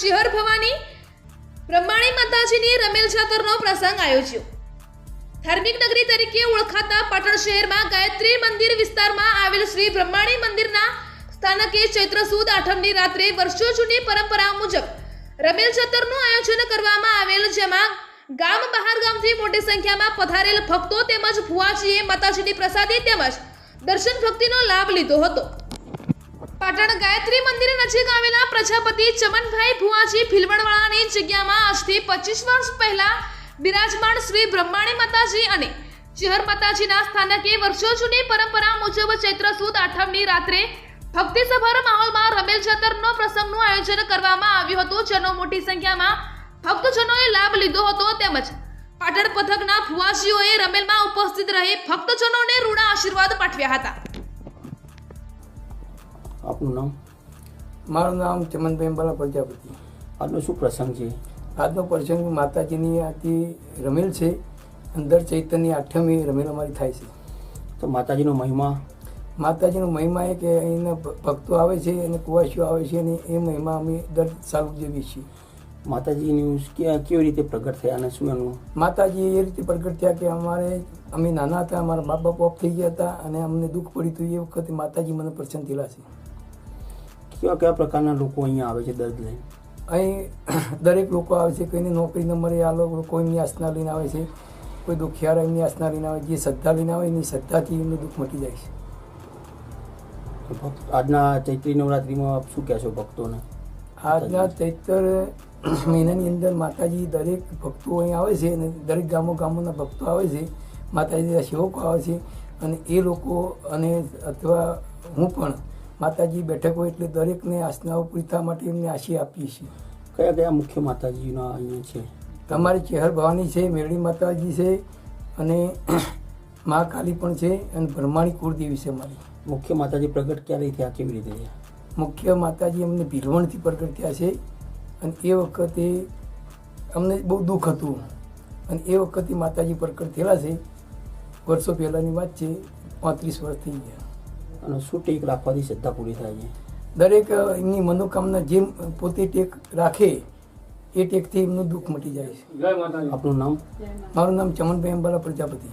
ચિહર ભવાની બ્રહ્માણી માતાજીની રમેલ જાતરનો પ્રસંગ આયોજ્યો. ધાર્મિક નગરી તરીકે ઓળખાતા પાટણ શહેરમાં ગાયત્રી મંદિર વિસ્તારમાં આવેલ શ્રી બ્રહ્માણી મંદિરના સ્થાનકે ચૈત્ર સુદ આઠમની રાત્રે વર્ષો જૂની પરંપરા મુજબ રમેલ જતરનું આયોજન કરવામાં આવેલ જેમાં ગામ બહાર ગામથી મોટી સંખ્યામાં પધારેલ ભક્તો તેમજ ભુવાજીએ માતાજીની પ્રસાદી તેમજ દર્શન ભક્તિનો લાભ લીધો હતો. પાટણ ગાયત્રી મંદિર નજીક આવેલા પ્રજાપતિ ચમનભાઈ ભુવાજી ભીલવણવાળાની જગ્યામાં આજથી પચીસ વર્ષ પહેલા બિરાજમાન શ્રી બ્રહ્માણી માતાજી અને ચહર માતાજીના સ્થાનકે વર્ષો જૂની પરંપરા મુજબ ચૈત્ર સુદ આઠમની રાત્રે ભક્તિસભર માહોલમાં રમેલ જાતરનો પ્રસંગનું આયોજન કરવામાં આવ્યું હતું. જેનો મોટી સંખ્યામાં ભક્તજનોએ લાભ લીધો હતો. તેમજ પાટણ પથકના ભુવાજીઓએ રમેલમાં ઉપસ્થિત રહી ભક્તજનોને ઋણા આશીર્વાદ પાઠવ્યા હતા. આપનું નામ? મારું નામ ચમનભાઈ અંબાલા પ્રજાપતિ. આજનો શું પ્રસંગ છે? આજનો પ્રસંગ માતાજીની આથી રમેલ છે. અંદર ચૈતન્ય આઠમી રમેલ અમારી થાય છે. તો માતાજીનો મહિમા? માતાજીનો મહિમા એ કે અહીંના ભક્તો આવે છે અને કુવાસીઓ આવે છે અને એ મહિમા અમે દર સાલ ઉજવીએ છીએ. માતાજીની કેવી રીતે પ્રગટ થયા અને શું એનું માતાજી એ રીતે પ્રગટ થયા કે અમારે અમે નાના હતા અમારા મા બાપ ઓફ થઈ ગયા હતા અને અમને દુઃખ પડ્યું હતું એ વખતે માતાજી મને પ્રસન્ન થયેલા છે. કેવા કેવા પ્રકારના લોકો અહીંયા આવે છે દર્દ લઈને? અહીં દરેક લોકો આવે છે કોઈને નોકરી ન મળે આ લોકો કોઈની આસના લઈને આવે છે કોઈ દુખિયારા એમની આસના લઈને આવે જે શ્રદ્ધા લઈને આવે એની શ્રદ્ધાથી એમનું દુઃખ મટી જાય છે. ભક્ત આજના ચૈત્રી નવરાત્રિમાં આપ શું કહેશો ભક્તોને? આજના ચૈતર મહિનાની અંદર માતાજી દરેક ભક્તો અહીં આવે છે અને દરેક ગામો ગામોના ભક્તો આવે છે માતાજીના સેવકો આવે છે અને એ લોકો અને અથવા હું પણ માતાજી બેઠકો એટલે દરેકને આસનાઓ પૂરી થવા માટે એમને આશી આપીએ છીએ. કયા કયા મુખ્ય માતાજીના અહીંયા છે? તમારી ચહેર ભવાની છે મેરડી માતાજી છે અને મા કાલી પણ છે અને બ્રહ્માણી કુળદેવી છે મારી મુખ્ય માતાજી પ્રગટ ક્યારે થયા કેવી રીતે થયા? મુખ્ય માતાજી અમને ભીલવણથી પ્રગટ થયા છે અને એ વખતે અમને બહુ દુઃખ હતું અને એ વખતે માતાજી પ્રગટ થયેલા છે. વર્ષો પહેલાંની વાત છે પાંત્રીસ વર્ષ થઈ ગયા. અને શું ટેક રાખવાથી શ્રદ્ધા પૂરી થાય છે. દરેક એમની મનોકામના જેમ પોતે ટેક રાખે એ ટેકથી એમનું દુઃખ મટી જાય છે. આપનું નામ? મારું નામ ચમનભાઈ અંબાલા પ્રજાપતિ.